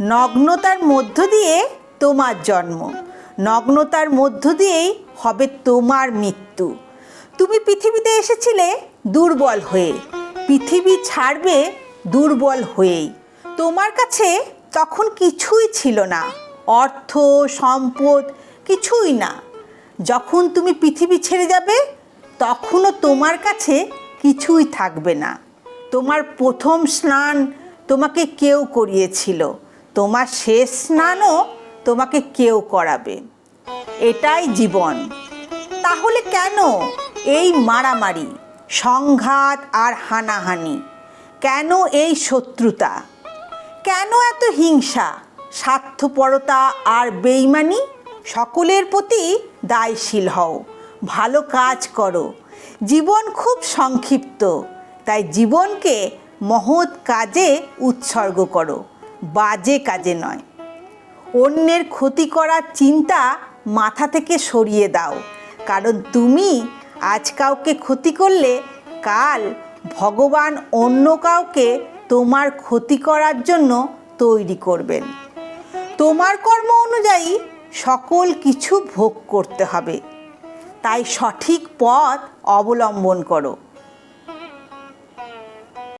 নগ্নতার মধ্য দিয়ে তোমার জন্ম। নগ্নতার মধ্য দিয়েই হবে তোমার মৃত্যু। তুমি পৃথিবীতে এসেছিলে দুর্বল হয়ে। পৃথিবী ছাড়বে দুর্বল হয়েই। তোমার কাছে তখন কিছুই ছিল না। অর্থ, সম্পদ কিছুই না। যখন তুমি পৃথিবী ছেড়ে যাবে, তখনও তোমার কাছে কিছুই থাকবে না। তোমার প্রথম স্নান তোমাকে কেউ করিয়েছিল। তোমার শেষ স্নানও তোমাকে কেউ করাবে। এটাই জীবন। তাহলে কেন এই মারামারি, সংঘাত আর হানাহানি? কেন এই শত্রুতা? কেন এত হিংসা, স্বার্থপরতা আর বেইমানি? সকলের প্রতি দায়শীল হও, ভালো কাজ করো। জীবন খুব সংক্ষিপ্ত, তাই জীবনকে মহৎ কাজে উৎসর্গ করো। বাজে কাজে নয়। অন্যের ক্ষতি করার চিন্তা মাথা থেকে সরিয়ে দাও। কারণ তুমি আজ কাউকে ক্ষতি করলে কাল ভগবান অন্য কাউকে তোমার ক্ষতি করার জন্য তৈরি করবেন। তোমার কর্ম অনুযায়ী সকল কিছু ভোগ করতে হবে। তাই সঠিক পথ অবলম্বন করো।